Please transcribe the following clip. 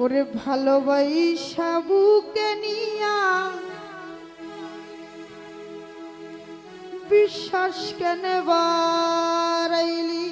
ওরে ভালোবাইসা বুকে নিয়া। বিশ্বাস কেন বারাইলি